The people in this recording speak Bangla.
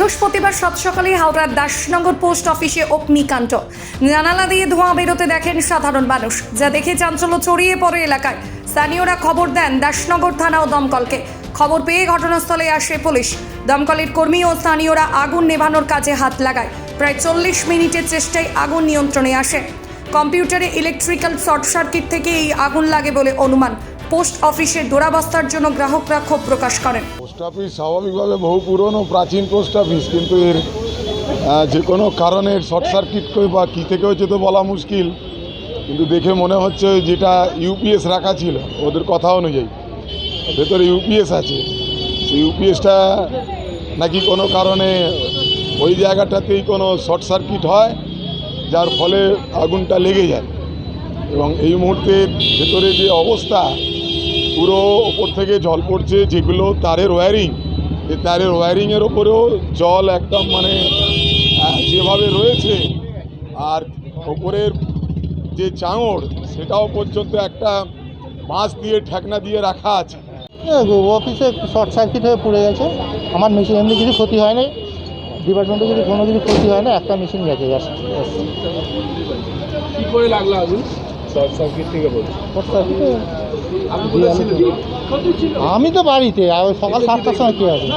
বৃহস্পতিবার সাত সকালে হাওড়ার দাসনগর পোস্ট অফিসে অগ্নিকাণ্ড। জানালা দিয়ে ধোঁয়া বেরোতে দেখেন সাধারণ মানুষ। যা দেখে চাঞ্চল্য ছড়িয়ে পড়ে এলাকায়। স্থানীয়রা খবর দেন, দাসনগর থানা ও দমকলকে। খবর পেয়ে ঘটনাস্থলে আসে পুলিশ। দমকলের কর্মী ও স্থানীয়রা আগুন নেভানোর কাজে হাত লাগায়। প্রায় চল্লিশ মিনিটের চেষ্টায় আগুন নিয়ন্ত্রণে আসে। কম্পিউটারে ইলেকট্রিক্যাল শর্ট সার্কিট থেকে এই আগুন লাগে বলে অনুমান। পোস্ট অফিসের দুরাবস্থার জন্য গ্রাহকরা ক্ষোভ প্রকাশ করেন। পোস্ট অফিস স্বাভাবিকভাবে বহু পুরনো, প্রাচীন পোস্ট অফিস, কিন্তু এর যে কোনো কারণে শর্ট সার্কিট করে বা কী থেকে হচ্ছে তো বলা মুশকিল। কিন্তু দেখে মনে হচ্ছে যেটা ইউপিএস রাখা ছিল, ওদের কথা অনুযায়ী। ভেতরে ইউপিএস আছে। সেই ইউপিএসটা নাকি কোনো কারণে ওই জায়গাটাতেই কোনো শর্ট সার্কিট হয়, যার ফলে আগুনটা লেগে যায়। এবং এই মুহূর্তে ভেতরে যে অবস্থা পুরো ওপর থেকে জল পড়ছে যেগুলো তারের ওয়্যারিং এই তারের ওয়্যারিংয়ের ওপরেও জল একদম মানে যেভাবে রয়েছে আর ওপরের যে চাঙড় সেটাও পর্যন্ত একটা বাঁশ দিয়ে ঠেকনা দিয়ে রাখা আছে। অফিসে শর্ট সার্কিট হয়ে পড়ে গেছে। আমার মেশিন এমনি কিছু ক্ষতি হয়নি। ডিপার্টমেন্টে যদি কোনো কিছু ক্ষতি হয় না একটা মেশিন গেছে কি করে লাগল আগুন? শর্ট সার্কিট থেকে বলছি? শর্ট সার্কিটে আমি তো বাড়িতে সকাল সাতটার সময় কি আছে?